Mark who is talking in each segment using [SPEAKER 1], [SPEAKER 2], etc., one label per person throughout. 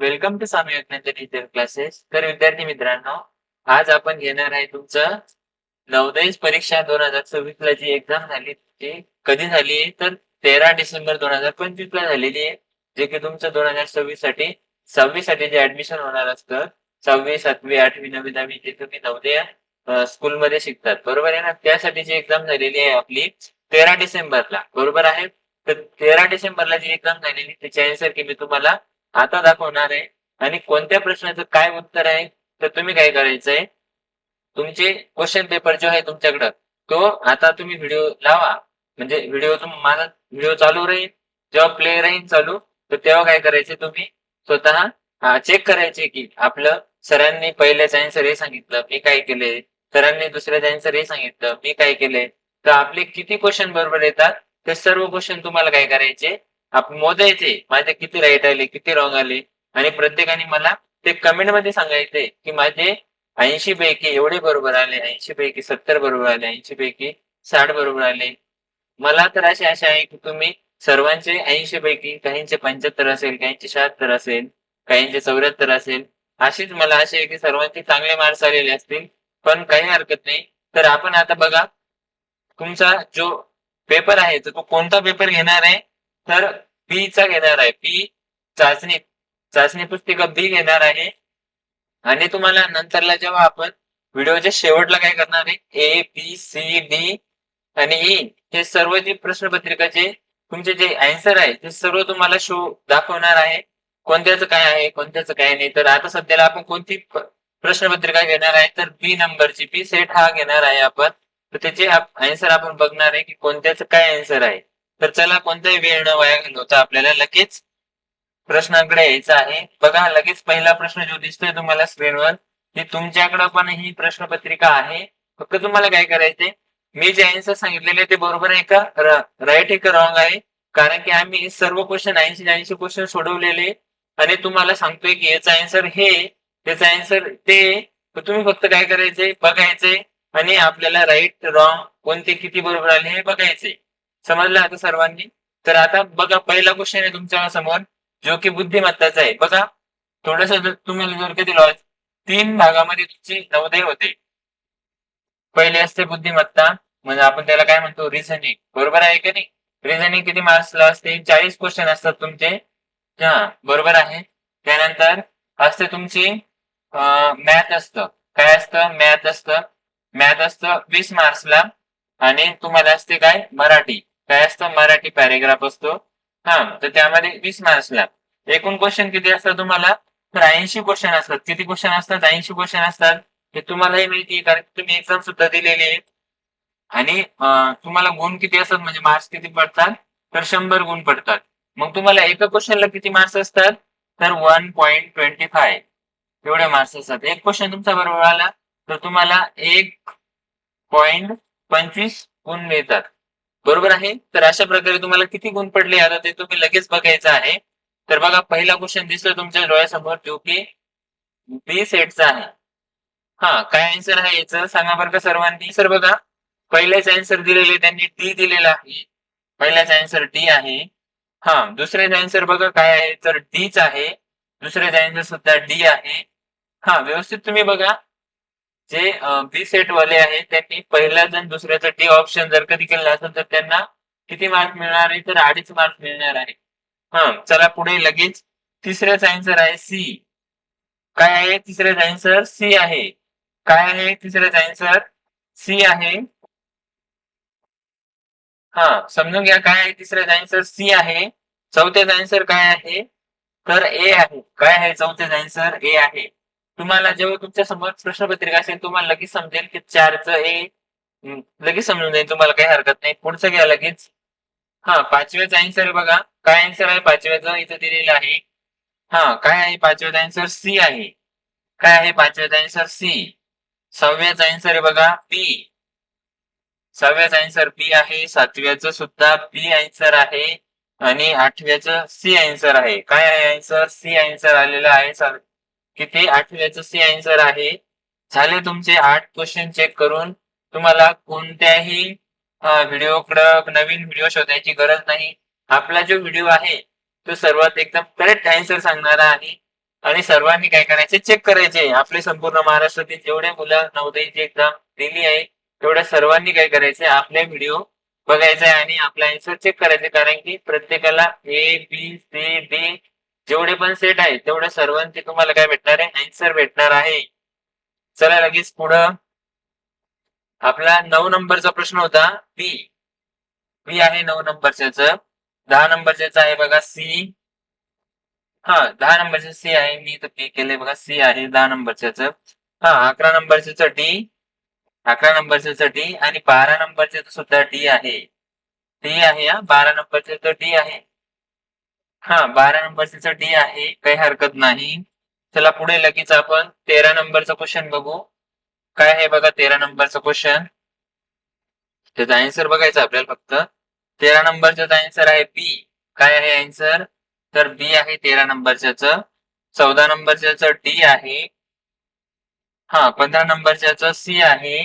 [SPEAKER 1] Welcome to Swami Vivekananda digital classes तर विद्यार्थी मित्रांनो आज आपण घेणार आहे तुमचं नवोदय परीक्षा दोन हजार सव्वीस ला जी एक्झाम झाली ती कधी झाली? तर तेरा डिसेंबर दोन हजार पंचवीस ला झालेली आहे जे की तुमचं दोन हजार सव्वीससाठी सव्वीससाठी जे ऍडमिशन होणार असतं सहावी सातवी आठवी नववी दहावी जे तुम्ही नवोदय स्कूलमध्ये शिकतात. बरोबर आहे ना? त्यासाठी जी एक्झाम झालेली आहे आपली तेरा डिसेंबरला. बरोबर आहे? तर तेरा डिसेंबरला जी एक्झाम झालेली त्याच्या आन्सर की मी तुम्हाला आता दाखवणार आहे. आणि कोणत्या प्रश्नाचं काय उत्तर आहे तर तुम्ही काय करायचंय? तुमचे क्वेश्चन पेपर जो आहे तुमच्याकडं तो आता तुम्ही व्हिडिओ लावा. म्हणजे व्हिडिओ माझा व्हिडिओ चालू राहील. जेव्हा प्ले राहील चालू तर तेव्हा काय करायचे तुम्ही? स्वतः चेक करायचे की आपलं सरांनी पहिल्याच आन्सर हे सांगितलं मी काय केले? सरांनी दुसऱ्याच आन्सर हे सांगितलं मी काय केले? तर आपले किती क्वेश्चन बरोबर येतात ते सर्व क्वेश्चन तुम्हाला काय करायचे? आपण मोजायचे माझे किती राईट आले किती रॉंग आले? आणि प्रत्येकाने मला ते कमेंटमध्ये सांगायचे की माझे ऐंशी पैकी एवढे बरोबर आले ऐंशी पैकी सत्तर बरोबर आले ऐंशी पैकी साठ बरोबर आले. मला तर अशी आशा आहे की तुम्ही सर्वांचे ऐंशी पैकी काहींचे पंच्याहत्तर असेल काहींचे शहात्तर असेल काहींचे चौऱ्याहत्तर असेल अशीच मला अशी आहे की सर्वांचे चांगले मार्क्स आलेले असतील. पण काही हरकत नाही. तर आपण आता बघा तुमचा जो पेपर आहे तो कोणता पेपर घेणार आहे? तर बी चा घेणार आहे. बी चाचणी चाचणी पुस्तिका बी घेणार आहे. आणि तुम्हाला नंतरला जेव्हा आपण व्हिडिओच्या शेवटला काय करणार आहे? ए बी सी डी आणि ई हे सर्व जे प्रश्नपत्रिकाचे तुमचे जे आन्सर आहे ते सर्व तुम्हाला शो दाखवणार आहे. कोणत्याचं काय आहे कोणत्याचं काय नाही. तर आता सध्याला आपण कोणती प्रश्नपत्रिका घेणार आहे? तर बी नंबरची बी सेट हा घेणार आहे आपण. तर त्याचे आन्सर आपण बघणार आहे की कोणत्याचं काय आन्सर आहे. तर चला कोणताही वेळ न वाया घालवता आपल्याला लगेच प्रश्नाकडे यायचं आहे. बघा लगेच पहिला प्रश्न जो दिसतोय तुम्हाला स्क्रीनवर की तुमच्याकडे पण ही प्रश्नपत्रिका आहे. फक्त तुम्हाला काय करायचंय मी जे आन्सर सांगितलेले ते बरोबर आहे का? राईट आहे का रॉंग आहे? कारण की आम्ही सर्व क्वेश्चन ऐंशी ऐंशी क्वेश्चन सोडवलेले आणि तुम्हाला सांगतोय की याचा आन्सर हे त्याचा आन्सर ते. तुम्ही फक्त काय करायचंय? बघायचंय आणि आपल्याला राईट रॉंग कोणते किती बरोबर आले हे बघायचे समजलं आता सर्वांनी? तर आता बघा पहिला क्वेश्चन आहे तुमच्यासमोर जो की बुद्धिमत्ताचा आहे. बघा थोडस तुम्हाला जर कधी लॉ तीन भागामध्ये तुमची नवोदय होते. पहिले असते बुद्धिमत्ता म्हणजे आपण त्याला काय म्हणतो? रिझनिंग बरोबर आहे का नाही? रिझनिंग किती मार्क्सला असते? चाळीस क्वेश्चन असतात तुमचे. हा बरोबर आहे. त्यानंतर असते तुमची मॅथ असतं. काय असतं? मॅथ असतं. मॅथ असतं वीस मार्क्सला आणि तुम्हाला असते काय? मराठी. काय असतं? मराठी पॅरेग्राफ असतो. हा तर त्यामध्ये वीस मार्क्सला एकूण क्वेश्चन किती असतात तुम्हाला? तर ऐंशी क्वेश्चन असतात. किती क्वेश्चन असतात? ऐंशी क्वेश्चन असतात. हे तुम्हालाही माहिती आहे कारण तुम्ही एक्झाम सुद्धा दिलेली आहे. आणि तुम्हाला गुण किती असतात? म्हणजे मार्क्स किती पडतात? तर शंभर गुण पडतात. मग तुम्हाला एका क्वेश्चनला किती मार्क्स असतात? तर वन पॉईंट ट्वेंटी फाय एवढे मार्क्स असतात. एक क्वेश्चन तुमचा बरोबर आला तर तुम्हाला एक पॉइंट पंचवीस गुण मिळतात. बरोबर आहे? तर अशा प्रकारे तुम्हाला किती गुण पडले आता ते तुम्ही लगेच बघायचं आहे. तर बघा पहिला क्वेश्चन दिसतोय तुमच्या डोळ्यासमोर जो की बी सेटचा आहे. हा काय आन्सर आहे याचं? सांगा बरं का सर्वांनी. सर बघा पहिल्याच आन्सर दिलेले त्यांनी डी दिलेला आहे. पहिल्याच आन्सर डी आहे. हा दुसऱ्याच आन्सर बघा काय आहे? तर डीच आहे. दुसऱ्याच आन्सर सुद्धा डी आहे. हा व्यवस्थित तुम्ही बघा. जे बी सेट वाले आहेत त्यांनी पहिल्याच आणि दुसऱ्याचा डी ऑप्शन जर कधी केलं असेल तर त्यांना किती मार्क मिळणार आहे? तर अडीच मार्क मिळणार आहे. हा चला पुढे लगेच. तिसऱ्याच आन्सर आहे सी काय आहे? तिसऱ्याच आन्सर सी आहे. काय आहे? तिसऱ्याच आन्सर सी आहे. हा समजून घ्या काय आहे? तिसऱ्याच आन्सर सी आहे. चौथ्याच आन्सर काय आहे? तर ए आहे. काय आहे? चौथ्याच आन्सर ए आहे. तुम्हाला जेव्हा तुमच्यासमोर प्रश्नपत्रिका असेल तुम्हाला लगेच समजेल की चारचं ए लगेच समजून जाईल तुम्हाला काही हरकत नाही. पुढचं घ्या लगेच. हा पाचव्याचा आन्सर बघा. काय आन्सर आहे? पाचव्याचं इथं दिलेलं आहे. हा काय आहे? पाचव्याचा आन्सर सी आहे. काय आहे? पाचव्याचा आन्सर सी. सहाव्याचा आन्सर आहे बघा बी सहाव्याचा आन्सर बी आहे. सातव्याचं सुद्धा बी आन्सर आहे. आणि आठव्याचं सी आन्सर आहे. काय आहे? आन्सर सी आन्सर आलेलं आहे. किती आठव्याचं सी आन्सर आहे? झाले तुमचे आठ क्वेश्चन चेक करून तुम्हाला कोणत्याही व्हिडिओ नवीन व्हिडिओ शोधायची गरज नाही. आपला जो व्हिडिओ आहे तो सर्वात एकदम करेक्ट आन्सर सांगणारा आहे आणि सर्वांनी काय करायचे? चेक करायचे. आपले संपूर्ण महाराष्ट्रातील जेवढे मुलं नवोदयची एक्झाम दिली आहे तेवढ्या सर्वांनी काय करायचे? आपले व्हिडिओ बघायचे आणि आपला आन्सर चेक करायचे. कारण की प्रत्येकाला ए बी सी डी जेवढे पण सेट आहेत तेवढे सर्वांचे तुम्हाला काय भेटणार आहे? आन्सर भेटणार आहे. चला लगेच पुढं. आपला नऊ नंबरचा प्रश्न होता. बी बी आहे नऊ नंबरच्याच. दहा नंबरच्याच आहे बघा सी हा दहा नंबरचं सी आहे. मी तर पे केले बघा. सी आहे दहा नंबरच्याच. हा अकरा नंबरच्याच डी अकरा नंबरच्याच डी आणि बारा नंबरचे सुद्धा डी आहे. डी आहे हा. बारा नंबरच्याच डी आहे. हा बारा नंबरचा डी आहे काही हरकत नाही. चला पुढे लगेच आपण तेरा नंबरचा क्वेश्चन बघू. काय आहे बघा तेरा नंबरचा क्वेश्चन त्याचा आन्सर बघायचा आपल्याला फक्त. तेरा नंबरचा आन्सर आहे बी काय आहे आन्सर तर बी आहे तेरा नंबरच्याच. चौदा नंबरच्याच डी आहे. हा पंधरा नंबरच्याच सी आहे.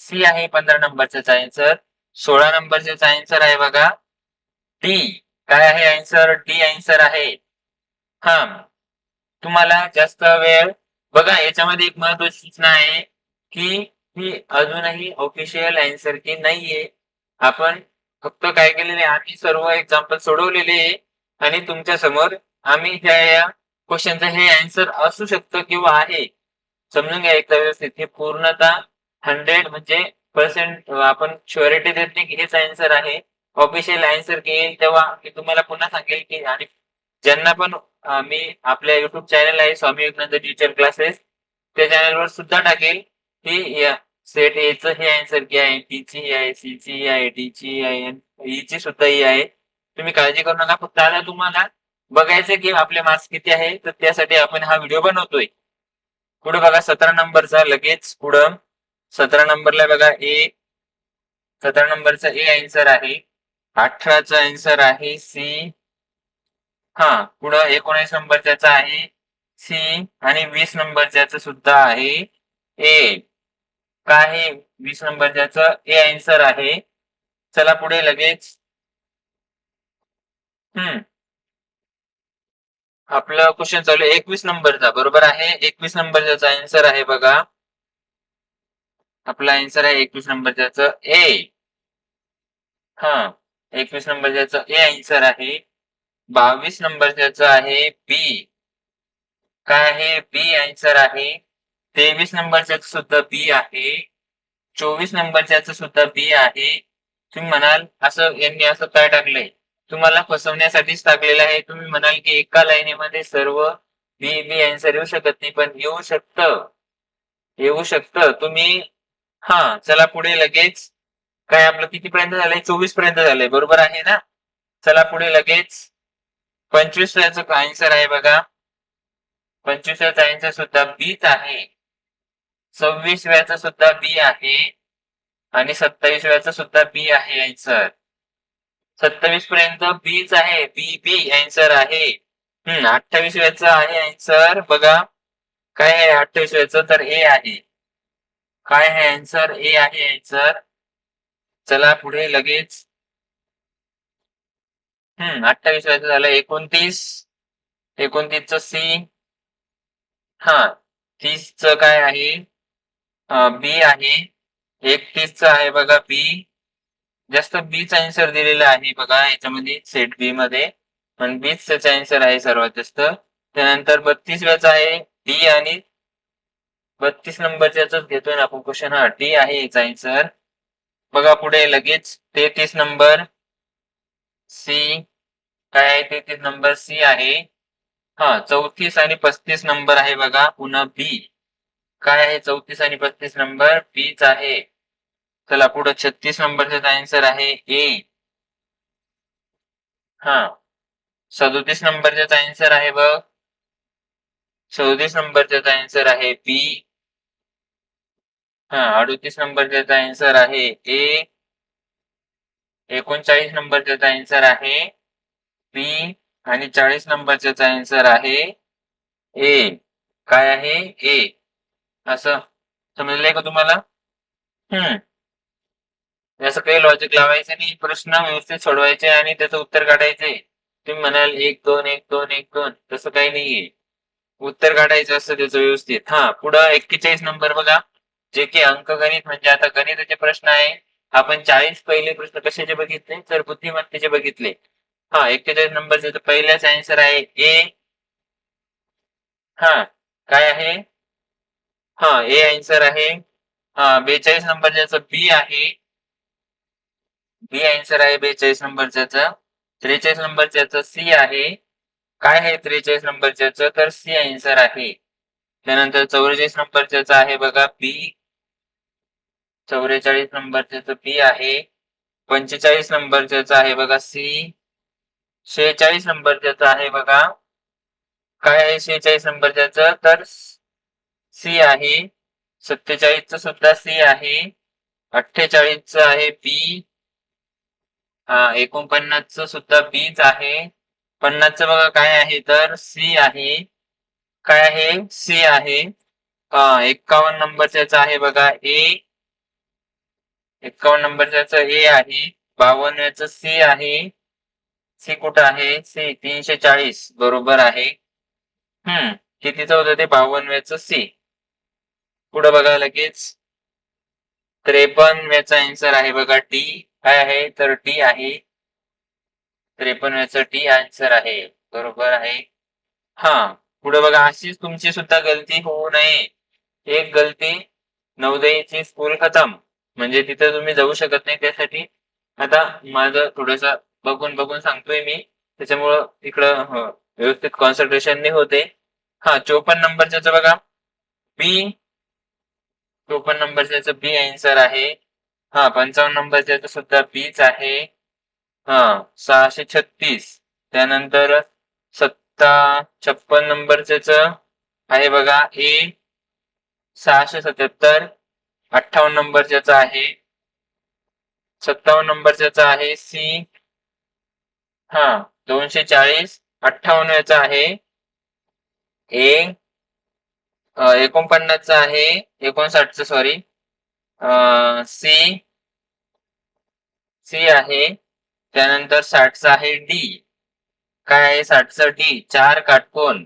[SPEAKER 1] सी आहे पंधरा नंबरच्याच आन्सर सोळा नंबरच्याच आन्सर आहे बघा. डी काय आहे आन्सर डी आन्सर आहे. हा. तुम्हाला जास्त वेळ बघा याच्यामध्ये एक महत्वाची सूचना आहे की ही अजूनही ऑफिशियल आन्सर की नाहीये. आपण फक्त काय केलेले आम्ही सर्व एक्झाम्पल सोडवलेले आहे आणि तुमच्यासमोर आम्ही ह्या या क्वेश्चनचं हे आन्सर असू शकतं किंवा आहे. समजून घ्या एकदा व्यवस्थित. हे पूर्णतः हंड्रेड म्हणजे पर्सेंट आपण शुअरिटी देत नाही की हेच आन्सर आहे. ऑफिशियल आन्सर येईल तेव्हा मी तुम्हाला पुन्हा सांगेल की आणि ज्यांना पण मी आपल्या युट्यूब चॅनल आहे स्वामी विवेकानंद टीचर क्लासेस त्या चॅनलवर सुद्धा टाकेल की या सेट एच हे आन्सर की आहे टी ची आहे सी ची आहे डी ची आहे ई e ची सुद्धा ही आहे. तुम्ही काळजी करू नका फक्त आता तुम्हाला बघायचं की आपले मार्क्स किती आहे तर त्यासाठी आपण हा व्हिडिओ बनवतोय. पुढे बघा सतरा नंबरचा लगेच पुढं. सतरा नंबरला बघा ए सतरा नंबरचा ए आन्सर आहे. अठराचा आन्सर आहे सी हा पुढं एकोणीस नंबरच्याचा आहे सी आणि वीस नंबरचा सुद्धा आहे ए काय आहे? वीस नंबरच्याच ए आन्सर आहे. चला पुढे लगेच. हम्म. आपलं क्वेश्चन चालू आहे. एकवीस नंबरचा बरोबर आहे? एकवीस नंबरचा आन्सर आहे बघा. आपला आन्सर आहे एकवीस नंबरच्याच ए हा. एकवीस नंबरचा ए आन्सर आहे. बावीस नंबरचा आहे बी काय आहे? बी आन्सर आहे. तेवीस नंबरचा सुद्धा बी आहे. चोवीस नंबरच्या सुद्धा बी आहे. तुम्ही म्हणाल असं यांनी असं काय टाकलंय? तुम्हाला फसवण्यासाठीच टाकलेलं आहे. तुम्ही म्हणाल की एका लाईनीमध्ये सर्व बी बी आन्सर येऊ शकत नाही पण येऊ शकतं. येऊ शकतं. तुम्ही हा चला पुढे लगेच. काय आपलं किती पर्यंत झालंय? चोवीसपर्यंत झालंय. बरोबर आहे ना? चला पुढे लगेच. पंचवीस याचा आन्सर आहे बघा. पंचवीस याचा आन्सर सुद्धा बीच आहे. सव्वीस व्याचा सुद्धा बी आहे. आणि सत्तावीस व्याचा सुद्धा बी आहे आन्सर सत्तावीस पर्यंत बीच आहे. बी बी आन्सर आहे. हम्म अठ्ठावीस व्याचा आहे आन्सर बघा. काय आहे अठ्ठावीस व्याचं तर ए आहे. काय आहे? आन्सर ए आहे आन्सर चला पुढे लगेच. हम्म अठ्ठावीस व्हायचं झालं एकोणतीस. एकोणतीसच सी हा तीसचं काय आहे? बी आहे. एकतीसच आहे बघा बी जास्त बीच आन्सर दिलेला आहे बघा याच्यामध्ये सेट बी मध्ये. पण बीच त्याचा आन्सर आहे सर्वात जास्त. त्यानंतर बत्तीस व्याचा आहे डी आणि बत्तीस नंबरच्याच घेतोय ना आपण क्वेश्चन हा डी आहे याचा आन्सर बघा पुढे लगेच तेहतीस नंबर सी काय आहे? तेहतीस नंबर सी आहे. हा चौतीस आणि पस्तीस नंबर आहे बघा. पुन्हा बी काय आहे? चौतीस आणि पस्तीस नंबर बीच आहे. चला पुढे छत्तीस नंबरचा आन्सर आहे ए हा. सदोतीस नंबरचा आन्सर आहे बघ. चौतीस नंबरचा आन्सर आहे बी हा अडतीस नंबरचा आन्सर आहे ए. एकोणचाळीस नंबरचा आन्सर आहे बी. आणि चाळीस नंबरचा आन्सर आहे ए. काय आहे? ए. असं समजलंय का तुम्हाला? हम्म. असं काही लॉजिक लावायचं नाही. प्रश्न व्यवस्थित सोडवायचे आणि त्याचं उत्तर काढायचे. तुम्ही म्हणाल एक दोन एक दोन एक दोन. तसं काही नाहीये. उत्तर काढायचं असतं त्याचं व्यवस्थित. हा पुढं एक्केचाळीस नंबर बघा. जे की अंकगणित म्हणजे आता गणिताचे प्रश्न आहे. आपण चाळीस पहिले प्रश्न कशाचे बघितले? तर बुद्धिमत्तेचे बघितले. हा एक्केचाळीस नंबरचे पहिलाच पहिल्याच आन्सर आहे ए हा काय आहे? हा ए आन्सर आहे. हा बेचाळीस नंबरचं बी आहे. बी आन्सर आहे बेचाळीस नंबरचं. त्रेचाळीस नंबरचं सी आहे. काय आहे त्रेचाळीस नंबरच्याच तर सी आन्सर आहे. त्यानंतर चौवेचाळीस नंबरच्याच आहे बघा बी चौवेचाळीस नंबरचं बी आहे. पंचेचाळीस नंबरचं आहे बघा सी शेहेचाळीस नंबरचं आहे बघा. काय आहे शेहेचाळीस नंबरचं? तर सी आहे. सत्तेचाळीसचं सुद्धा सी आहे. अठ्ठेचाळीसचं आहे बी हा एकोणपन्नासचं सुद्धा बीच आहे. पन्नासचं बघा काय आहे? तर सी आहे. काय आहे? सी आहे. हा एक्कावन्न त्याचा आहे बघा ए एक्कावन्न नंबरचं ए आहे बावन्नचं सी आहे. सी कुठं आहे? सी तीनशे चाळीस बरोबर आहे. हम्म कितीचं होतं ते? बावन्नव्याचं सी. पुढं बघा लगेच. त्रेपन्नव्याचा आन्सर आहे बघा डी काय आहे? तर डी आहे. त्रेपन्नव्याचं डी आन्सर आहे बरोबर आहे. हा पुढे बघा अशीच तुमची सुद्धा गलती होऊ नये. एक गलती नवदयीची स्कूल खतम. म्हणजे तिथे तुम्ही जाऊ शकत नाही त्यासाठी आता माझं थोडस बघून बघून सांगतोय मी. त्याच्यामुळं इकडं हो, व्यवस्थित कॉन्सन्ट्रेशन नाही होते. हा चोपन्न नंबरच्याच बघा. बी चोपन्न नंबरच्या बी आन्सर आहे. हा पंचावन्न नंबरच्या सुद्धा बीच आहे. हा सहाशे छत्तीस. त्यानंतर सत्ता छप्पन नंबरच्याच आहे बघा. ए सहाशे सत्याहत्तर. अठ्ठावन्न नंबरच आहे सत्तावन्न नंबरच आहे सी हा दोनशे चाळीस अठ्ठावन्न याचा आहे ए एकोणपन्नासचा आहे एकोणसाठचं सॉरी सी सी आहे त्यानंतर साठचा आहे डी काय आहे साठचं? डी चार काटकोन.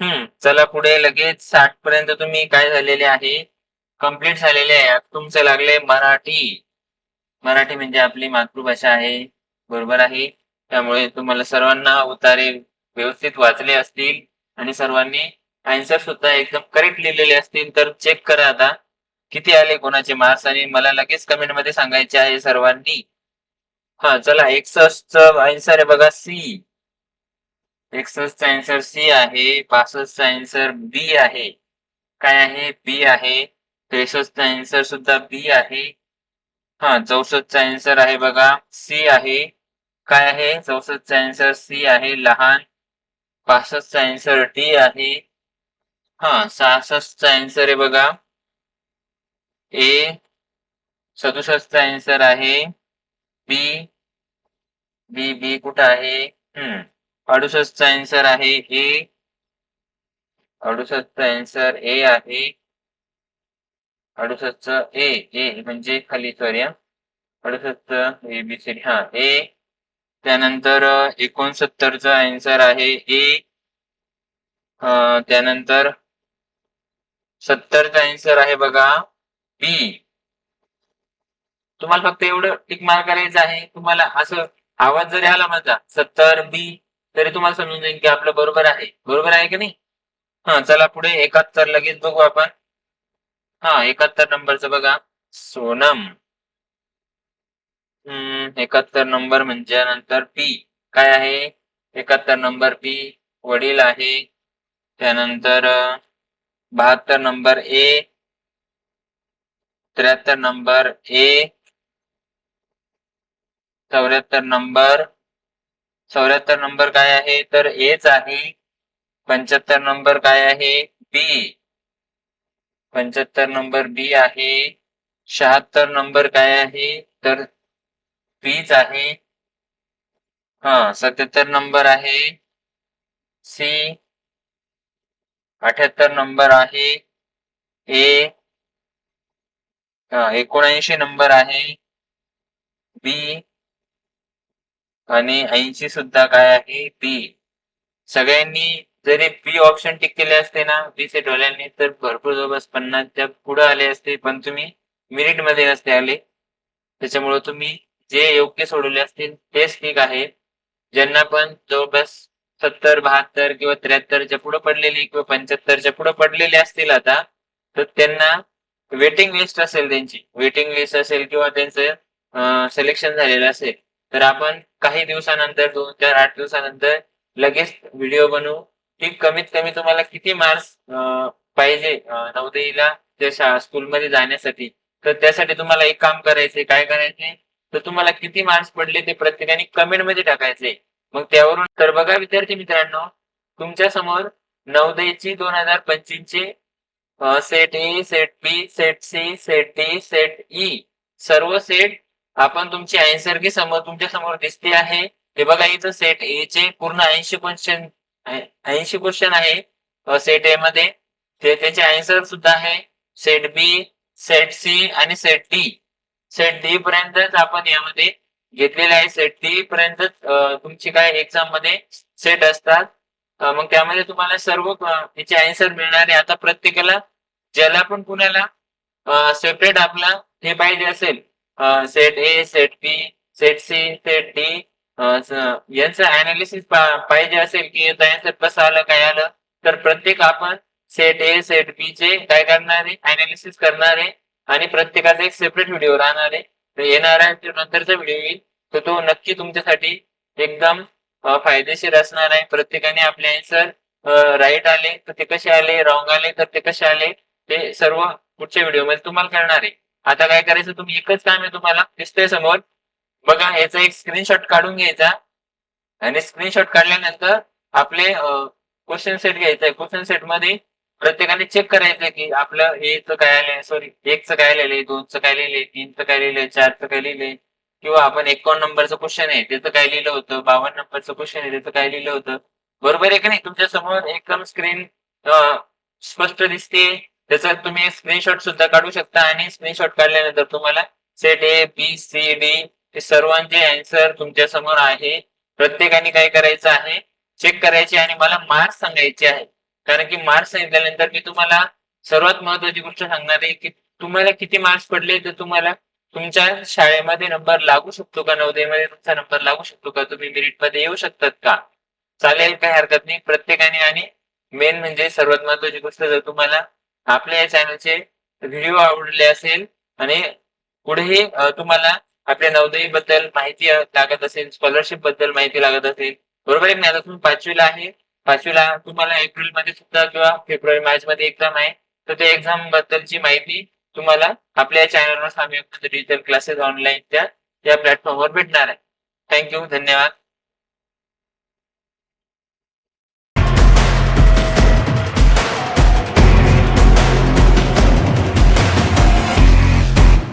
[SPEAKER 1] हम्म चला पुढे लगेच साठ पर्यंत तुम्ही काय झालेले आहे? कंप्लीट झालेले आहे. तुमचे तुमचं लागले मराठी. मराठी म्हणजे आपली मातृभाषा आहे. बरोबर आहे. त्यामुळे तुम्हाला सर्वांना उतारे व्यवस्थित वाचले असतील आणि सर्वांनी आन्सर सुद्धा एकदम करेक्ट लिहिलेले असतील तर चेक करा आता. किती आले कोणाचे मार्क्स आणि मला लगेच कमेंटमध्ये सांगायचे आहे सर्वांनी. हा चला एकसष्ट आन्सर आहे बघा सी एकसष्टचा आन्सर सी आहे. पासष्टचा आन्सर बी आहे. काय आहे? बी आहे. त्रेसष्टचा आन्सर सुद्धा बी आहे. हा चौसष्टचा आन्सर आहे बघा. सी आहे. काय आहे? चौसष्टचा आन्सर सी आहे. लहान. पासष्टचा आन्सर डी आहे. हा सहासष्टचा आन्सर आहे बघा. ए सदुसष्टचा आन्सर आहे. बी बी बी कुठं आहे? हम्म. अडुसष्टचा आन्सर आहे ए अडुसष्टचा आन्सर ए आहे. अडुसष्ट ए ए म्हणजे खाली सॉरी अडुसष्ट ए बी सी हा. ए त्यानंतर एकोणसत्तरचा आन्सर आहे ए. त्यानंतर सत्तरचा आन्सर आहे बघा बी. तुम्हाला फक्त एवढं टिक मार्क करायचं आहे. तुम्हाला असं आवाज जरी आला माझा सत्तर बी तरी तुम्हाला समजून जाईल की आपलं बरोबर आहे. बरोबर आहे की नाही? हा चला पुढे एकाहत्तर लगेच बघू आपण. हा एकाहत्तर नंबरचं बघा. सोनम. हम्म एकाहत्तर नंबर म्हणजे नंतर पी काय आहे? एकाहत्तर नंबर पी वडील आहे. त्यानंतर बहात्तर नंबर ए त्र्याहत्तर नंबर ए चौऱ्याहत्तर नंबर. चौऱ्याहत्तर नंबर काय आहे? तर एच आहे. पंच्याहत्तर नंबर काय आहे? बी पंच्याहत्तर नंबर बी आहे. शहात्तर नंबर काय आहे? तर बीच आहे. हा सत्याहत्तर नंबर आहे. सी अठ्याहत्तर नंबर आहे. ए एकोणऐंशी नंबर आहे. बी आणि ऐंशी सुद्धा काय आहे? बी सगळ्यांनी जरी बी ऑप्शन टिक केले असते ना बी सेट वाल्यांनी तर भरपूर जवळपास पन्नासच्या पुढे आले असते पण तुम्ही मिनिटमध्ये नसते आले. त्याच्यामुळे तुम्ही जे योग्य सोडवले असतील तेच ठीक आहे. ज्यांना पण जवळपास सत्तर बहात्तर किंवा त्र्याहत्तरच्या पुढे पडलेली किंवा पंच्याहत्तरच्या पुढे पडलेले असतील आता तर त्यांना वेटिंग लिस्ट असेल त्यांची. वेटिंग लिस्ट असेल किंवा त्यांचं सिलेक्शन झालेलं असेल तर आपण काही दिवसानंतर दोन चार आठ दिवसानंतर लगेच व्हिडिओ बनवू. की कमीत कमी तुम्हाला किती मार्क्स पाहिजे अं, त्या स्कूलमध्ये जाण्यासाठी? तर त्यासाठी तुम्हाला एक काम करायचे काय करायचे तर तुम्हाला किती मार्क्स पडले ते प्रत्येकाने कमेंटमध्ये टाकायचे मग त्यावरून तर बघा विद्यार्थी मित्रांनो तुमच्यासमोर नवोदयची दोन हजार पंचवीसचे set A set B set C set D set E सर्व सेट आपण तुमची ऐंसर्गी समोर तुमच्यासमोर दिसते आहे. हे बघा इथं सेट ए चे पूर्ण ऐंशी क्वेश्चन ऐंशी क्वेश्चन आहे. सेट ए मध्ये. ते त्याचे आन्सर सुद्धा आहे. सेट बी सेट सी आणि सेट डी सेट डी पर्यंतच आपण यामध्ये घेतलेले आहे. सेट डी पर्यंत तुमची काय एक्झाममध्ये सेट असतात. मग त्यामध्ये तुम्हाला सर्व याचे आन्सर मिळणार आहे. आता प्रत्येकाला ज्याला पण कुणाला सेपरेट आपला हे पाहिजे असेल. Set A set B set C set D यांचं अनालिसिस पाहिजे असेल की यांचं कसं आलं काय आलं तर प्रत्येक आपण सेट ए सेट बी चे काय करणार आहे अनालिसिस करणार आहे आणि प्रत्येकाचा एक सेपरेट व्हिडिओ राहणार. आहे तर येणारा जो नंतरचा व्हिडिओ येईल. तर तो नक्की तुमच्यासाठी एकदम फायदेशीर असणार आहे. प्रत्येकाने आपले आन्सर राईट आले तर ते कसे आले रॉंग आले तर ते कसे आले ते सर्व पुढच्या व्हिडिओमध्ये तुम्हाला कळणार आहे. आता काय करायचं तुम्ही एकच काम आहे तुम्हाला दिसतंय समोर बघा याचा एक स्क्रीनशॉट काढून घ्यायचा. आणि स्क्रीनशॉट काढल्यानंतर आपले क्वेश्चन सेट घ्यायचा क्वेश्चन सेटमध्ये प्रत्येकाने चेक करायचं की आपलं एचं काय आलंय सॉरी एकचं काय लिहिलंय दोनचं काय लिहिलंय तीनचं काय लिहिलंय चारचं काय लिहिलंय किंवा आपण एकावन्न नंबरचं क्वेश्चन आहे त्याचं काय लिहिलं होतं बावन्न नंबरचं क्वेश्चन आहे त्याचं काय लिहिलं होतं. बरोबर आहे का नाही? तुमच्यासमोर एकदम स्क्रीन स्पष्ट दिसते. त्याचा तुम्ही स्क्रीनशॉट सुद्धा काढू शकता. आणि स्क्रीनशॉट काढल्यानंतर तुम्हाला set A B C D हे सर्वांचे अँसर तुमच्यासमोर आहे. प्रत्येकाने काय करायचं आहे? चेक करायचे आणि मला मार्क्स सांगायचे आहे कारण की मार्क्स सांगितल्यानंतर मी तुम्हाला सर्वात महत्वाची गोष्ट सांगणार आहे की तुम्हाला किती मार्क्स पडले तर तुम्हाला तुमच्या शाळेमध्ये नंबर लागू शकतो का? नवदेमध्ये तुमचा नंबर लागू शकतो का? तुम्ही मेरिटमध्ये येऊ शकतात का? चालेल काही हरकत नाही. प्रत्येकाने आणि मेन म्हणजे सर्वात महत्वाची गोष्ट जर तुम्हाला आपल्या या चॅनलचे व्हिडिओ आवडले असेल आणि पुढेही तुम्हाला आपल्या नवोदयबद्दल माहिती लागत असेल स्कॉलरशिपबद्दल माहिती लागत असेल. बरोबर आहे नाही आता तुम्ही पाचवीला आहे. पाचवीला तुम्हाला एप्रिलमध्ये सुद्धा किंवा फेब्रुवारी मार्च मध्ये एक्झाम आहे. तर त्या एक्झाम बद्दलची माहिती तुम्हाला आपल्या चॅनलवर सामी डिजिटल क्लासेस ऑनलाईनच्या या प्लॅटफॉर्मवर भेटणार आहे. थँक्यू धन्यवाद.